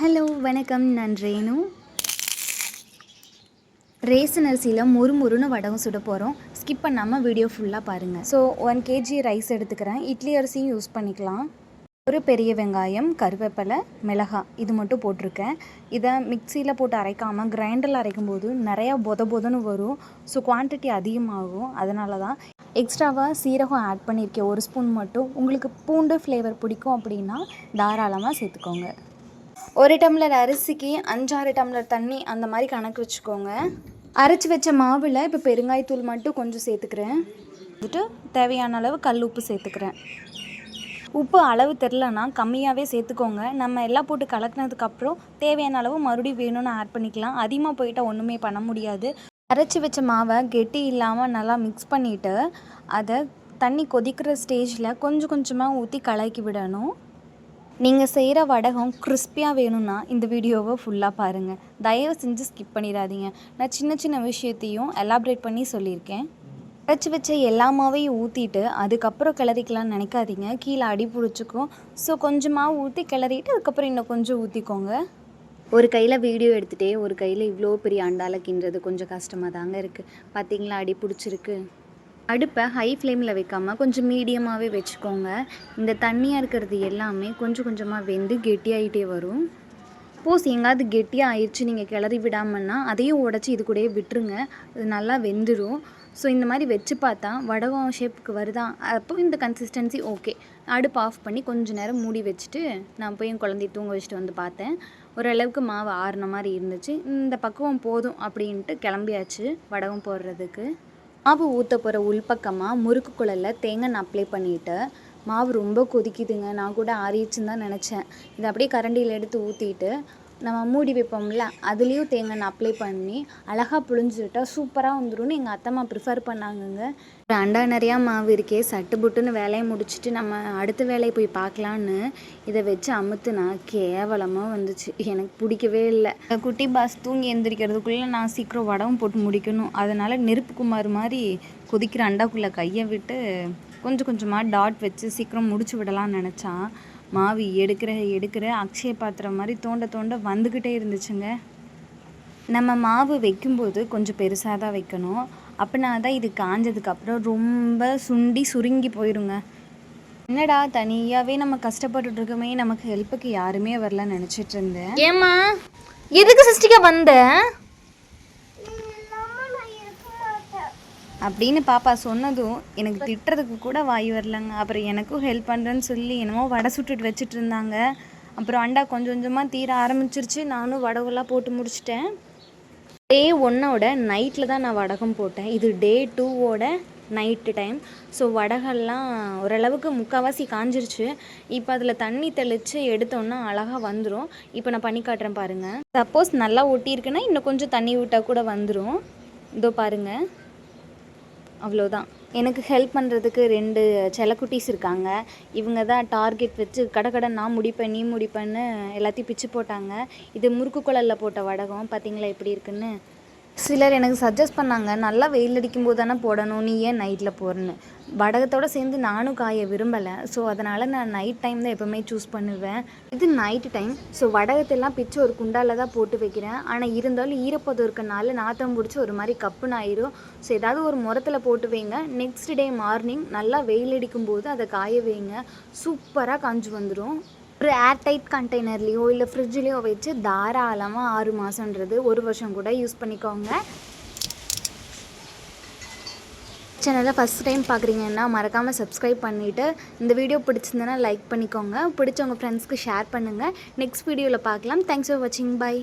Hello வணக்கம். நான் Renu. Ration அரிசியில் முறுமுறுன்னு வடகம் சுட போகிறோம் ஸ்கிப் பண்ணாமல் வீடியோ ஃபுல்லாக பாருங்கள் ஸோ ஒன் கேஜி ரைஸ் எடுத்துக்கிறேன். இட்லி அரிசியும் யூஸ் பண்ணிக்கலாம். ஒரு பெரிய வெங்காயம் கருவேப்பிலை மிளகாய் இது மட்டும் போட்டிருக்கேன். இதை மிக்சியில் போட்டு அரைக்காமல் கிரைண்டரில் அரைக்கும் போது நிறையா பொத பொதன்னு வரும். ஸோ குவான்டிட்டி அதிகமாகும். அதனால தான் எக்ஸ்ட்ராவாக சீரகம் ஆட் பண்ணியிருக்கேன். ஒரு ஸ்பூன் மட்டும். உங்களுக்கு பூண்டு ஃப்ளேவர் பிடிக்கும் அப்படின்னா தாராளமாக சேர்த்துக்கோங்க. ஒரு டம்ளர் அரிசிக்கு அஞ்சாறு டம்ளர் தண்ணி அந்த மாதிரி கணக்கு வச்சுக்கோங்க. அரைச்சி வச்ச மாவில் இப்போ பெருங்காயத்தூள் மட்டும் கொஞ்சம் சேர்த்துக்கிறேன். வந்துட்டு தேவையான அளவு கல் உப்பு சேர்த்துக்கிறேன். உப்பு அளவு தெரிலனா கம்மியாகவே சேர்த்துக்கோங்க. நம்ம எல்லாம் போட்டு கலக்கினதுக்கப்புறம் தேவையான அளவு மறுபடியும் வேணும்னு ஆட் பண்ணிக்கலாம். அதிகமாக போயிட்டால் ஒன்றுமே பண்ண முடியாது. அரைச்சி வச்ச மாவை கெட்டி இல்லாமல் நல்லா மிக்ஸ் பண்ணிவிட்டு அதை தண்ணி கொதிக்கிற ஸ்டேஜில் கொஞ்சம் கொஞ்சமாக ஊற்றி கலக்கி விடணும். நீங்கள் செய்கிற வடகம் கிறிஸ்பியாக வேணும்னா இந்த வீடியோவை ஃபுல்லாக பாருங்கள் தயவு செஞ்சு ஸ்கிப் பண்ணிடாதீங்க. நான் சின்ன சின்ன விஷயத்தையும் எலாப்ரேட் பண்ணி சொல்லியிருக்கேன். அரைச்சி வச்ச எல்லாமாவே ஊற்றிட்டு அதுக்கப்புறம் கிளறிக்கலாம்னு நினைக்காதீங்க. கீழே அடி பிடிச்சிக்கும். ஸோ கொஞ்சமாக ஊற்றி கிளறிட்டு அதுக்கப்புறம் இன்னும் கொஞ்சம் ஊற்றிக்கோங்க ஒரு கையில் வீடியோ எடுத்துகிட்டே ஒரு கையில் இவ்வளோ பெரிய அண்டால கிண்டுறது கொஞ்சம் கஷ்டமாக தாங்க இருக்குது பார்த்தீங்களா அடி பிடிச்சிருக்கு. அடுப்பை ஹை ஃப்ளேமில் வைக்காமல் கொஞ்சம் மீடியமாகவே வச்சுக்கோங்க. இந்த தண்ணியாக இருக்கிறது எல்லாமே கொஞ்சம் கொஞ்சமாக வெந்து கெட்டியாகிட்டே வரும். சப்போஸ் எங்காவது கெட்டியாக ஆயிடுச்சு நீங்கள் கிளறி விடாமன்னா அதையும் உடச்சி இது கூடயே விட்டுருங்க. அது நல்லா வெந்துடும் ஸோ இந்த மாதிரி வச்சு பார்த்தா வடகம் ஷேப்புக்கு வருதா? அப்போ இந்த கன்சிஸ்டன்சி ஓகே அடுப்பு ஆஃப் பண்ணி கொஞ்சம் நேரம் மூடி வச்சுட்டு நான் போய் என் குழந்தைய தூங்க வச்சுட்டு வந்து பார்த்தேன். ஓரளவுக்கு மாவு ஆறுன மாதிரி இருந்துச்சு. இந்த பக்குவம் போதும் அப்படின்ட்டு கிளம்பியாச்சு வடகம் போடுறதுக்கு. மாவு ஊற்ற போகிற உள்பக்கமாக முறுக்கு குழலில் தேங்காய் நான் அப்ளை பண்ணிவிட்டு மாவு ரொம்ப கொதிக்குதுங்க. நான் கூட ஆறிடுச்சுன்னு தான் நினச்சேன். இதை அப்படியே கரண்டியில் எடுத்து ஊற்றிட்டு நம்ம மூடி வைப்போம்ல அதுலேயும் தேங்காய் எண்ணெய் அப்ளை பண்ணி அழகாக புழிஞ்சுட்டா சூப்பராக வந்துடும்னு எங்கள் அத்தம்மா ப்ரிஃபர் பண்ணாங்கங்க. ஒரு அண்டா நிறையா மாவு இருக்கே சட்டு புட்டுன்னு வேலையை முடிச்சுட்டு நம்ம அடுத்த வேலையை போய் பார்க்கலான்னு இதை வச்சு அமுத்துனா கேவலமாக வந்துச்சு. எனக்கு பிடிக்கவே இல்லை. குட்டி பாஸ் தூங்கி எந்திரிக்கிறதுக்குள்ளே நான் சீக்கிரம் வடவும் போட்டு முடிக்கணும். அதனால் நெருப்புக்குமார் மாதிரி கொதிக்கிற அண்டாக்குள்ளே கையை விட்டு கொஞ்சம் கொஞ்சமாக டாட் வச்சு சீக்கிரம் முடிச்சு விடலாம்னு நினச்சான். மாவு எடுக்கிற எடுக்கிற அக்ஷய பாத்திரம் மாதிரி தோண்ட தோண்ட வந்துக்கிட்டே இருந்துச்சுங்க. நம்ம மாவு வைக்கும்போது கொஞ்சம் பெருசாக தான் வைக்கணும். அப்படின்னா தான் இது காஞ்சதுக்கப்புறம் ரொம்ப சுண்டி சுருங்கி போயிடுங்க என்னடா தனியாகவே நம்ம கஷ்டப்பட்டுட்டு இருக்கோமே நமக்கு ஹெல்ப்புக்கு யாருமே வரலன்னு நினச்சிட்டு இருந்தேன். ஏம்மா எதுக்கு சிஸ்டிக்கா வந்த? அப்படின்னு பாப்பா சொன்னதும் எனக்கு திட்டுறதுக்கு கூட வாய் வரலங்க. அப்புறம் எனக்கும் ஹெல்ப் பண்ணுறேன்னு சொல்லி என்னமோ வடை சுட்டுட்டு வச்சுட்டு இருந்தாங்க. அப்புறம் அண்டா கொஞ்சம் கொஞ்சமாக தீர ஆரம்பிச்சிருச்சு. நானும் வடகுலாம் போட்டு முடிச்சிட்டேன். டே ஒன்னோட நைட்டில் தான் நான் வடகம் போட்டேன். இது டே டூவோட நைட்டு டைம் ஸோ வடகெல்லாம் ஓரளவுக்கு முக்கால்வாசி காஞ்சிருச்சு. இப்போ அதில் தண்ணி தெளித்து எடுத்தோன்னா அழகாக வந்துடும் இப்போ நான் பண்ணி காட்டுறேன் பாருங்கள் சப்போஸ் நல்லா ஒட்டியிருக்குன்னா இன்னும் கொஞ்சம் தண்ணி விட்டால் கூட வந்துடும் இதோ பாருங்கள் அவ்வளோதான். எனக்கு ஹெல்ப் பண்ணுறதுக்கு ரெண்டு செல்லக்குட்டீஸ் இருக்காங்க. இவங்க தான் டார்கெட் வச்சு கடை கடை நான் முடிப்பேன் நீ முடிப்பேன்னு எல்லாத்தையும் பிச்சு போட்டாங்க. இது முறுக்கு குழலில் போட்ட வடகம் பார்த்தீங்களா எப்படி இருக்குன்னு? சிலர் எனக்கு சஜஸ்ட் பண்ணாங்க நல்லா வெயில் அடிக்கும் போது தானே போடணும் நீ ஏன் நைட்டில் போகிறேன்னு வடகத்தோடு சேர்ந்து நானும் காய விரும்பலை. ஸோ அதனால் நான் நைட் டைம் தான் எப்போவுமே சூஸ் பண்ணுவேன். இது நைட்டு டைம் ஸோ வடகத்தெல்லாம் பிச்சு ஒரு குண்டால தான் போட்டு வைக்கிறேன். ஆனால் இருந்தாலும் ஈரப்பதம் இருக்கனால நாத்தம் பிடிச்சி ஒரு மாதிரி கப்புன்னு ஆயிரும். ஸோ ஏதாவது ஒரு முரத்தில் போட்டு வைங்க. நெக்ஸ்ட் டே மார்னிங் நல்லா வெயில் அடிக்கும் போது அதை காய வைங்க. சூப்பராக காஞ்சு வந்துடும் ஒரு ஏர்டைட் கண்டெய்னர்லேயோ இல்லை ஃப்ரிட்ஜ்லேயோ வச்சு தாராளமாக ஆறு மாதன்றது ஒரு வருஷம் கூட யூஸ் பண்ணிக்கோங்க. சேனலை ஃபஸ்ட் டைம் பார்க்குறீங்கன்னா மறக்காமல் சப்ஸ்கிரைப் பண்ணிவிட்டு இந்த வீடியோ பிடிச்சிருந்தனா லைக் பண்ணிக்கோங்க. பிடிச்சவங்க ஃப்ரெண்ட்ஸ்க்கு ஷேர் பண்ணுங்கள் நெக்ஸ்ட் வீடியோவில் பார்க்கலாம் தேங்க்ஸ் ஃபார் வாட்சிங் பை